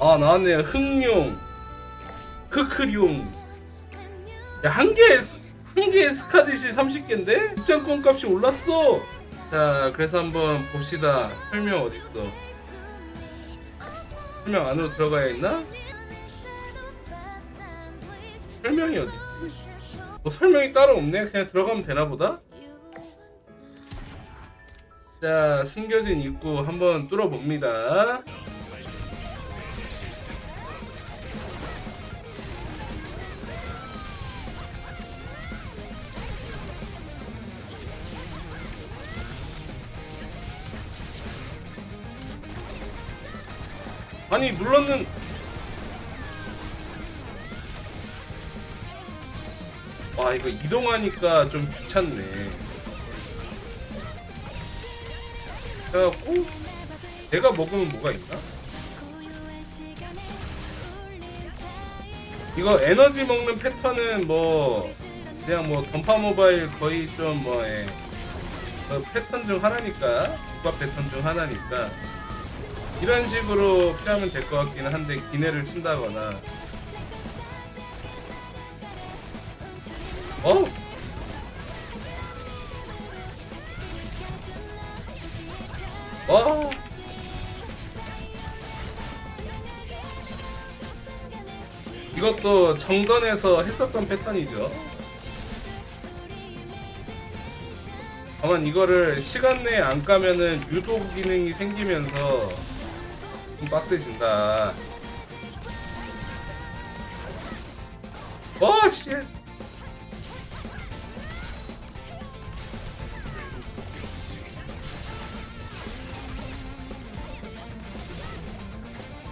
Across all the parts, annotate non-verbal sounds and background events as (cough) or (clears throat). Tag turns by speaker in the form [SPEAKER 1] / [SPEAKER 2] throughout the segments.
[SPEAKER 1] 아 나왔네요 흑룡 크크룡 야한 개에 수- 한 개에 스카디시 30개인데? 입장권 값이 올랐어 자 그래서 한번 봅시다 설명 어딨어 설명 안으로 들어가야 있나? 설명이 어딨지? 뭐 설명이 따로 없네 그냥 들어가면 되나 보다? 자 숨겨진 입구 한번 뚫어봅니다 아니 눌렀는 와 이거 이동하니까 좀 귀찮네 그래갖고 내가 먹으면 뭐가 있나? 이거 에너지 먹는 패턴은 뭐 그냥 뭐 던파 모바일 거의 좀뭐 예. 그 패턴 중 하나니까 국가 패턴 중 하나니까 이런 식으로 피하면 될 것 같기는 한데 기내를 친다거나. 어? 와 이것도 정던에서 했었던 패턴이죠. 다만 이거를 시간 내에 안 까면은 유도 기능이 생기면서 좀 빡세진다. 와, 씨.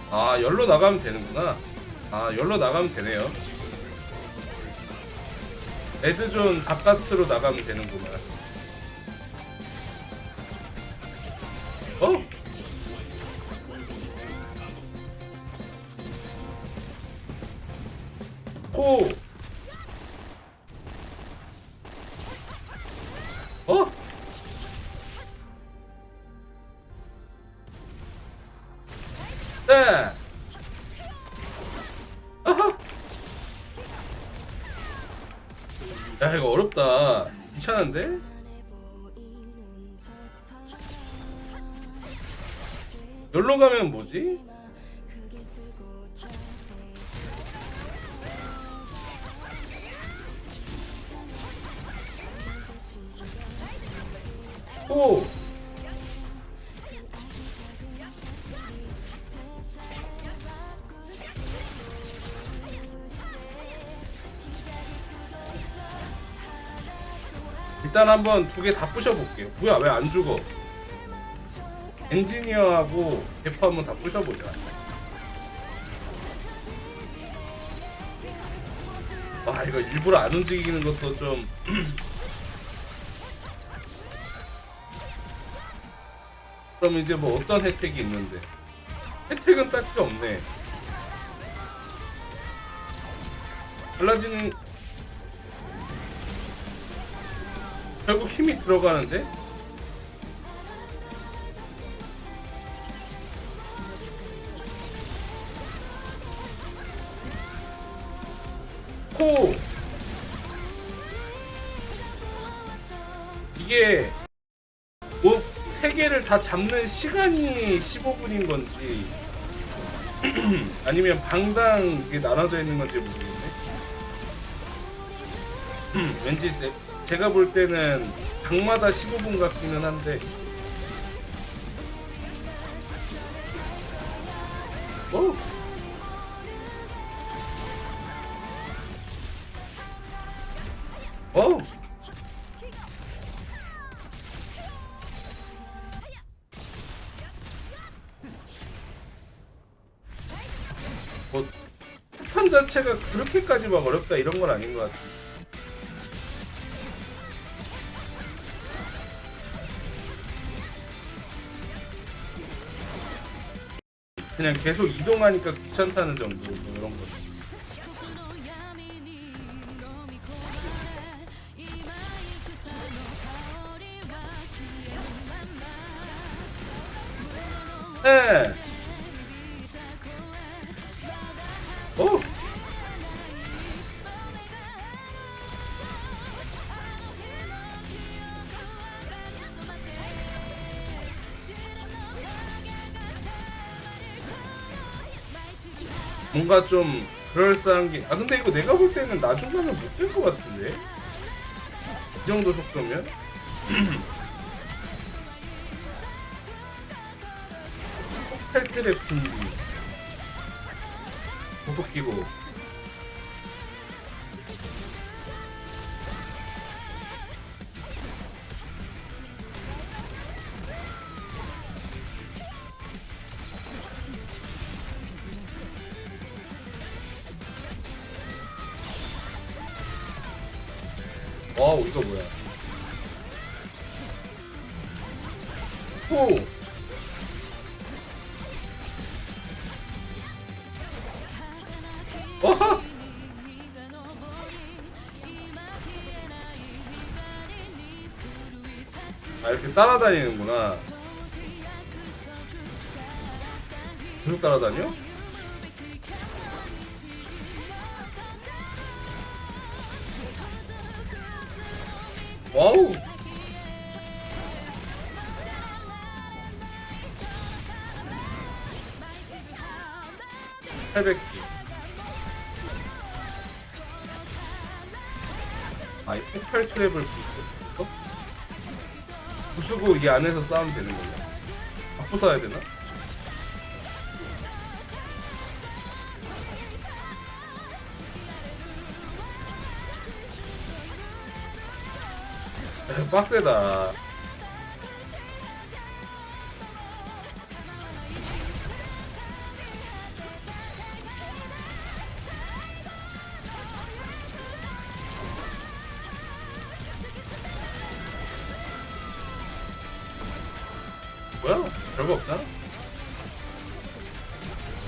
[SPEAKER 1] 아, 열로 나가면 되는구나. 아, 열로 나가면 되네요. 레드존 바깥으로 나가면 되는구나. 코. 어? 네. 아하. 야 이거 어렵다. 귀찮은데? 여기로 가면 오! 일단 한번 두 개 다 부셔볼게요. 뭐야 왜 안 죽어? 엔지니어하고 대포 한번 다 부셔보자. 와 이거 일부러 안 움직이는 것도 좀 (clears throat) 그럼 이제 뭐 어떤 혜택이 있는데? 혜택은 딱히 없네. 달라지는 결국 힘이 들어가는데? 코 이게 개를 다 잡는 시간이 15분인 건지 (clears throat) 아니면 방당 이게 나눠져 있는 건지 모르겠네. (clears throat) 왠지 제- 제가 볼 때는 방마다 15분 같기는 한데. 그렇게까지 막 어렵다 이런 건 아닌 것 같아. 그냥 계속 이동하니까 귀찮다는 정도 뭔가 좀 그럴싸한 게. 아 근데 이거 내가 볼 때는 나중 가면 못 될 것 같은데. 이 정도 속도면. 폭발 트랩 준비. 보석 끼고. 와우 이거 뭐야? 오. 와. 아 이렇게 따라다니는구나. 계속 따라다녀? 와우. 팔백지. 아, 이 폭발 트랩을 부수고, 부수고 이 안에서 싸우면 되는 건가? 아, 부숴야 되나? 에휴, 빡세다. 뭐야? 별거 없나?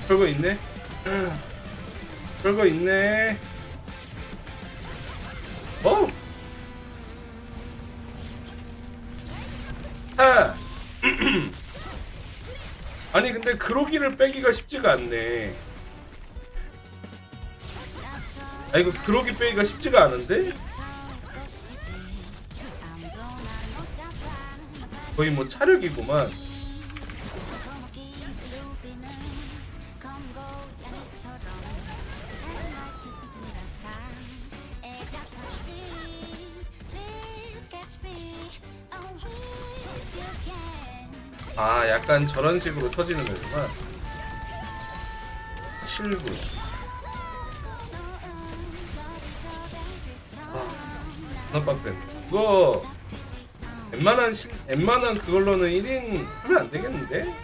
[SPEAKER 1] 별거 있네? (clears throat) 별거 있네. 아니 근데 그로기를 빼기가 쉽지가 않네. 아 이거 그로기 빼기가 쉽지가 않은데? 거의 뭐 차력이구만. 아 약간 저런 식으로 터지는 거구나. 7구. 아, 나 빡센. 그거 웬만한 실, 웬만한 그걸로는 1인 하면 안 되겠는데?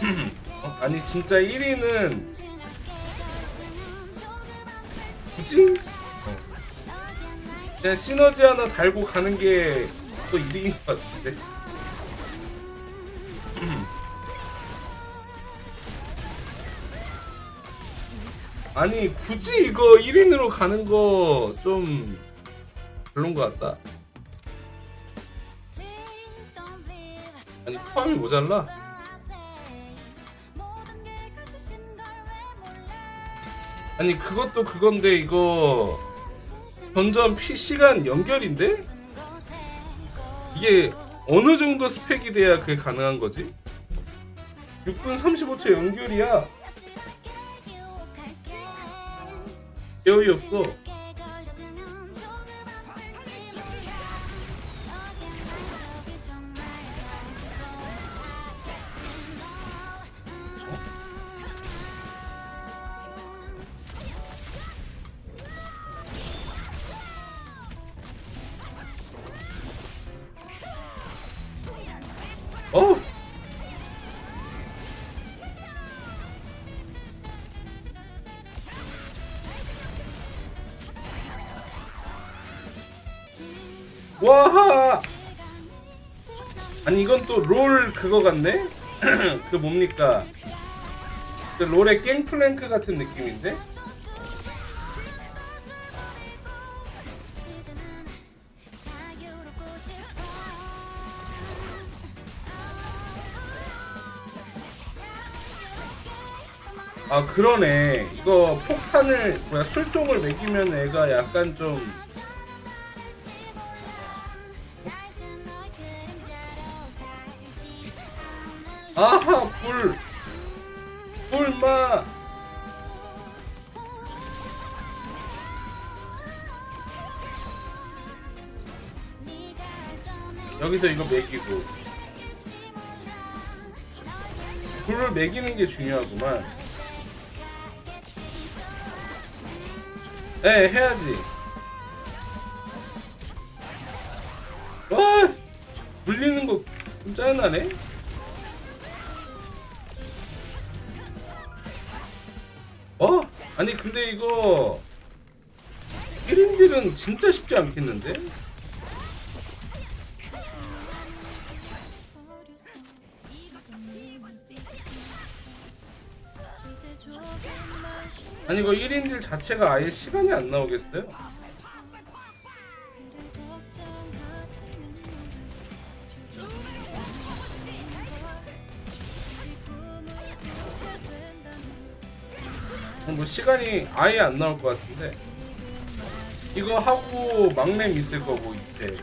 [SPEAKER 1] (clears throat) 어, 아니 진짜 1인은 굳이? 어. 그냥 시너지 하나 달고 가는 게 또 1인인 것 같은데. 아니 굳이 이거 1인으로 가는 거 좀 별론 것 같다. 아니 포함이 모자라? 아니 그것도 그건데 이거 전전 P 시간 연결인데 이게 어느 정도 스펙이 돼야 그게 가능한 거지? 6분 35초 연결이야. 여유 없어. 아니 이건 또 롤 그거 같네? (clears throat) 그 뭡니까? 그 롤의 갱플랭크 같은 느낌인데? 아 그러네 이거 폭탄을 뭐야 술통을 매기면 애가 약간 좀 아하 불 불마. 여기서 이거 매기고. 불을 매기는 게 중요하구만. 에 해야지. 와 물리는 거 좀 짜증나네? 근데 이거 1인딜은 진짜 쉽지 않겠는데? 아니 이거 1인딜 자체가 아예 시간이 안 나오겠어요? 시간이 아예 안 나올 것 같은데 이거 하고 막냄 있을 거고 이때.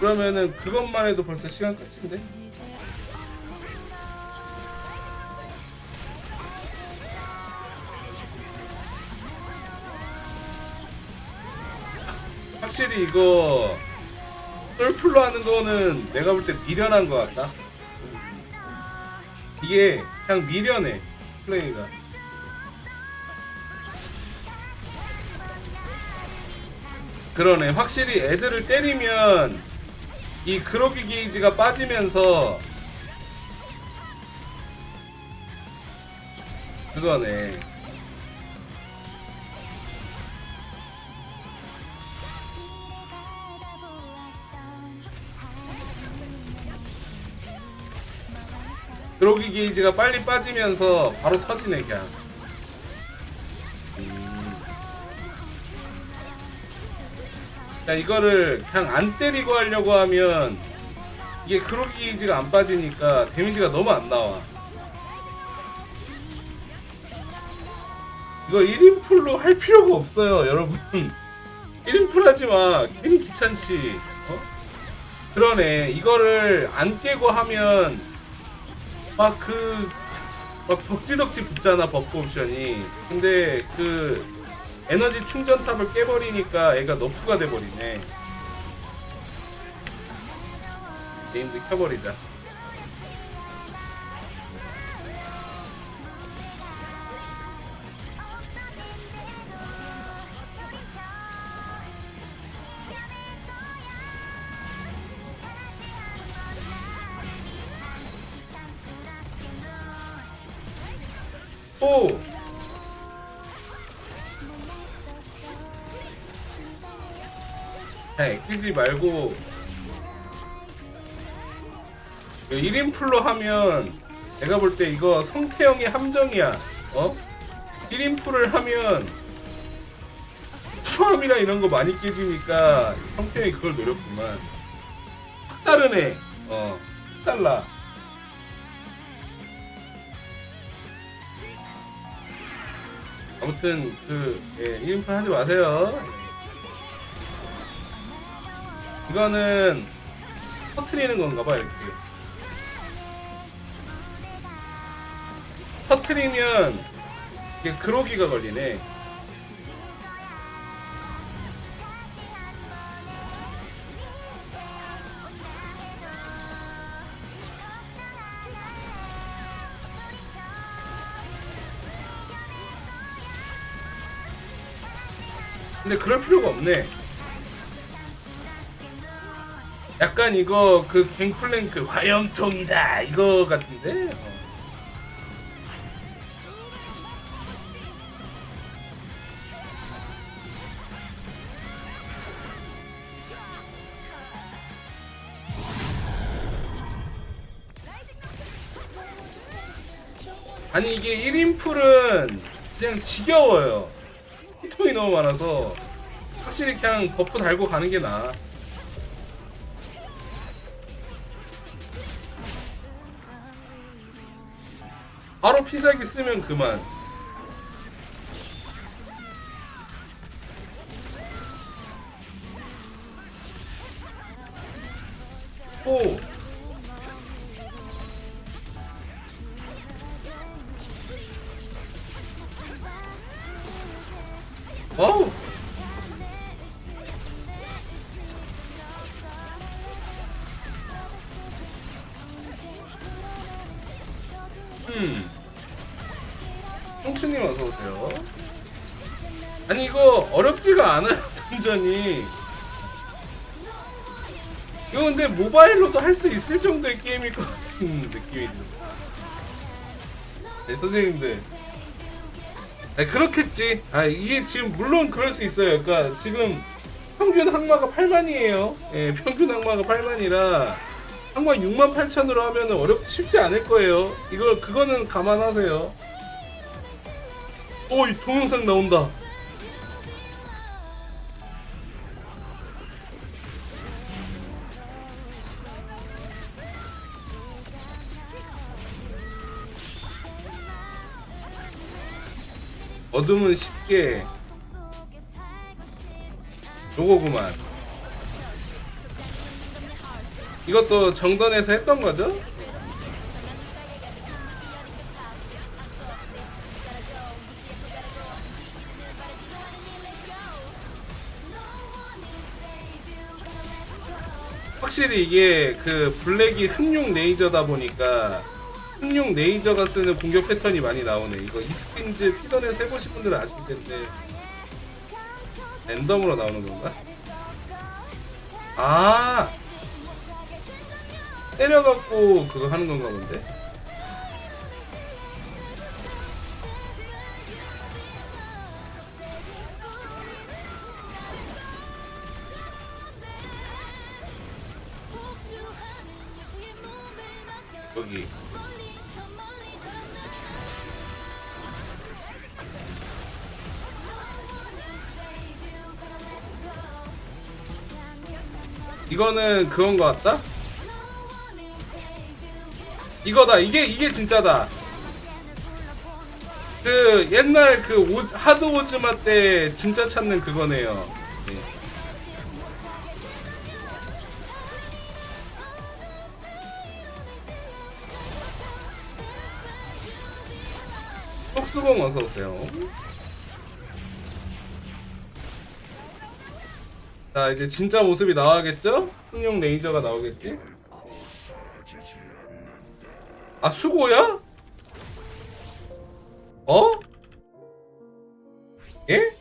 [SPEAKER 1] 그러면은 그것만 해도 벌써 시간 끝인데? 확실히 이거 똘풀로 하는 거는 내가 볼 때 미련한 것 같다. 이게 그냥 미련해 플레이가 그러네. 확실히 애들을 때리면 이 그로기 게이지가 빠지면서 그거네. 그로기 게이지가 빨리 빠지면서 바로 터지네 그냥. 야 이거를 그냥 안 때리고 하려고 하면 이게 크로기 게이지가 안 빠지니까 데미지가 너무 안 나와. 이거 1인 풀로 할 필요가 없어요 여러분. (laughs) 1인 풀 하지 마. 괜히 귀찮지 어? 그러네. 이거를 안 깨고 하면 막 그 막 덕지덕지 붙잖아 버프 옵션이. 근데 그 에너지 충전탑을 깨버리니까 애가 너프가 돼버리네 게임도 켜버리자 오! 야, 끼지 말고 1인 풀로 하면 내가 볼 때 이거 성태형의 함정이야. 어? 1인 풀을 하면 투함이나 이런 거 많이 깨지니까 성태형이 그걸 노렸구만. 확 다르네. 어, 확 달라. 아무튼 그 예, 1인 풀 하지 마세요 이거는 터트리는 건가 봐 이렇게. 터트리면 이게 그로기가 걸리네. 근데 그럴 필요가 없네 약간 이거 그 갱플랭크 화염통이다 이거 같은데? 어. 아니 이게 1인 풀은 그냥 지겨워요. 히통이 너무 많아서 확실히 그냥 버프 달고 가는 게 나아 바로 피사기 쓰면 그만. 형수님 어서 오세요. 아니 이거 어렵지가 않아요 (laughs) 던전이. 이거 근데 모바일로도 할 수 있을 정도의 게임일 것 같은 느낌이 들어. 네 선생님들. 네, 그렇겠지. 아 이게 지금 물론 그럴 수 있어요. 그러니까 지금 평균 항마가 8만이에요. 예, 평균 항마가 8만이라 항마 6만 8천으로 하면은 어렵 쉽지 않을 거예요. 이거 그거는 감안하세요. 오, 이 동영상 나온다. 어둠은 쉽게 요거구만. 이것도 정던에서 했던 거죠? 확실히 이게 그 블랙이 흑룡 레이저다 보니까 흑룡 레이저가 쓰는 공격 패턴이 많이 나오네. 이거 이스핀즈 피던에서 해보신 분들은 아실 텐데 랜덤으로 나오는 건가? 아 때려갖고 그거 하는 건가 본데? 여기 이거는 그건 거 같다? 이거다 이게 이게 진짜다 그 옛날 그 오, 하드 오즈마 때 진짜 찾는 그거네요 네. 속수봉 어서 오세요. 자 이제 진짜 모습이 나와야겠죠? 흑룡 레이저가 나오겠지? 아 수고야? 어? 예?